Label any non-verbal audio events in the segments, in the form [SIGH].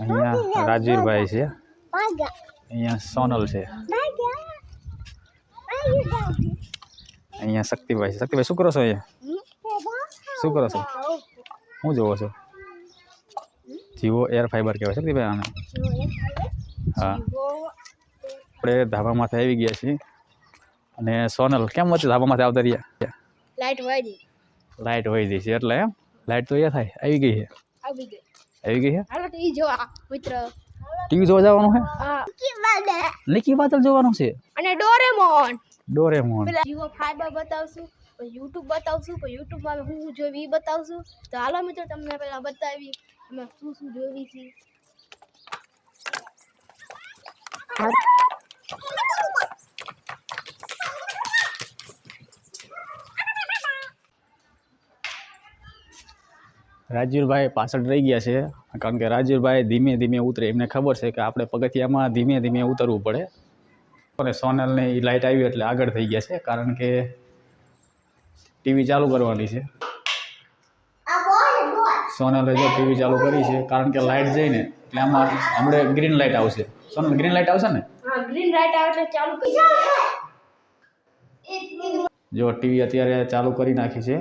અહીંયા રાજવીરભાઈ છે. અહીંયા સોનલ છે. અહીંયા શક્તિભાઈ છે. શક્તિભાઈ શું કરો છો અહીંયા? શું કરો છો? હું જોવો છો? જીવો એર ફાઈબર કહેવાય શક્તિભાઈ આને? હા. આપણે ધાબામાંથી આવી ગયા છીએ. અને સોનલ કેમ વચ્ચે ધાબામાંથી આવતા રહ્યા? લાઇટ વાળી લાઇટ હોય જઈ છે એટલે એમ? લાઇટ તો એ થાય આવી ગઈ છે. આવી ગઈ. આવી ગઈ છે હાલો ટીવી જોવા મિત્ર. ટીવી જોવા જવાનું છે હા. નિકી બાદલ જોવાનું છે? અને ડોરેમોન. ડોરેમોન. પેલા જીઓ ફાઈબર બતાવશું પછી યુટ્યુબ બતાવશું પછી યુટ્યુબમાં શું શું જોયું એ બતાવશું. તો હાલો મિત્રો તમને પેલા બતાવી. અમે શું શું જોવી છીએ રાજવીરભાઈ પાછળ રહી ગયા છે. કારણ કે રાજવીરભાઈ ધીમે ધીમે ઉતરે. એમને ખબર છે કે આપણે પગથિયામાં ધીમે ધીમે ઉતરવું પડે. અને સોનલને એ લાઇટ આવી એટલે આગળ થઈ ગયા છે. કારણ કે ટીવી ચાલુ કરવાની છે. સોનલે જો ટીવી ચાલુ કરી છે કારણ કે લાઇટ જઈને એટલે આમાં હમણાં ગ્રીન લાઇટ આવશે. સોનલ ગ્રીન લાઇટ આવશે ને? ગ્રીન લાઇટ આવે એટલે ચાલુ કરી જો ટીવી અત્યારે ચાલુ કરી નાખી છે.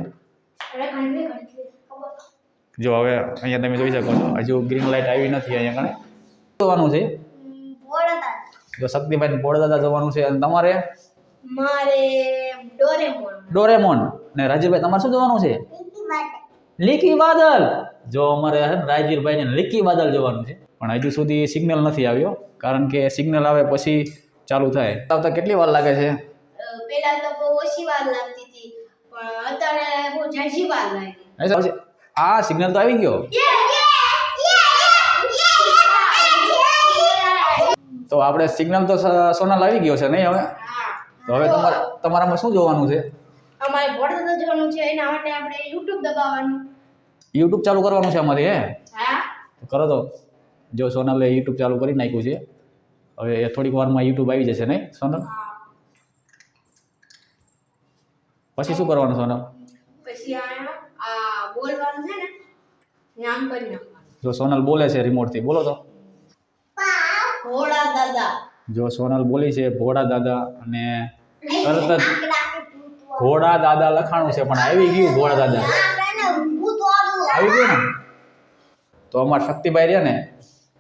જો હવે અહીંયા તમે જોઈ શકો છો હજુ ગ્રીન લાઇટ આવી નથી અહીંયા કણે. જોવાનું છે? જો શક્તિભાઈ પોળદાદા જોવાનું છે અને તમારે? મારે ડોરેમોન. ડોરેમોન. ને રાજીવભાઈ તમારે શું જોવાનું છે? લીકી બાદલ જો અમારે હે ને લીકી બાદલ જોવાનું છે. પણ હજુ સુધી સિગ્નલ નથી આવ્યો કારણ કે સિગ્નલ આવે પછી ચાલુ થાય. આવતા કેટલી વાર લાગે છે? પહેલા તો બહુ ઓછી વાર લાગતી હતી પણ અત્યારે બહુ ઝાઝી વાર લાગે. આ સિગ્નલ તો આવી ગયો. તો આપણે સિગ્નલ તો સોનલ આવી ગયો છે નહીં હવે? તો હવે તમારા તમારામાં શું જોવાનું છે? અમારે ભણતર જોવાનું છે એના માટે આપણે યુટ્યુબ દબાવવાનું. ચાલુ કરવાનું છે અમારે હે? હા. કરો તો. જો સોનલે યુટ્યુબ ચાલુ કરી નાખ્યું છે. હવે એ થોડીક વારમાં યુટ્યુબ આવી જશે નહીં? સોનલ? પછી શું કરવાનું સોનલ? પછી આ જો સોનલ બોલે છે રિમોટથી બોલો તો. જો સોનલ બોલી છે ભોળા દાદા અને તરત જ ઘોડા દાદા લખાણું છે પણ આવી ગયું ઘોડા દાદા. આવી ગયું ને? તો અમારે શક્તિભાઈ રહ્યા ને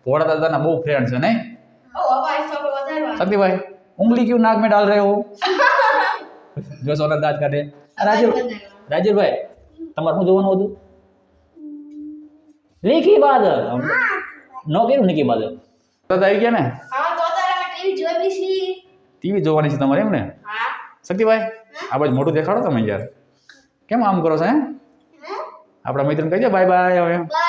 ઘોડા દાદાના બહુ ફ્રેન્ડ છે નહીં? શક્તિભાઈ ઉંગલી ક્યુ નાક મેં ડાલ રહ્યો? [LAUGHS] જો સોનલ દાદ કાઢે. રાજુ રાજુભાઈ તમારે શું જોવાનું હતું? લીકી બાદલ. નો કર્યું લીકી બાદલ? તો આવી ગયા ને? હા તો અત્યારે ટીવી જોવાની છે તમારે એમ ને? હા. શક્તિભાઈ આ બાજુ મોટું દેખાડો તમે યાર. કેમ આમ કરો છો હે? આપણા મિત્રને કહી દે બાય બાય હવે. બાય.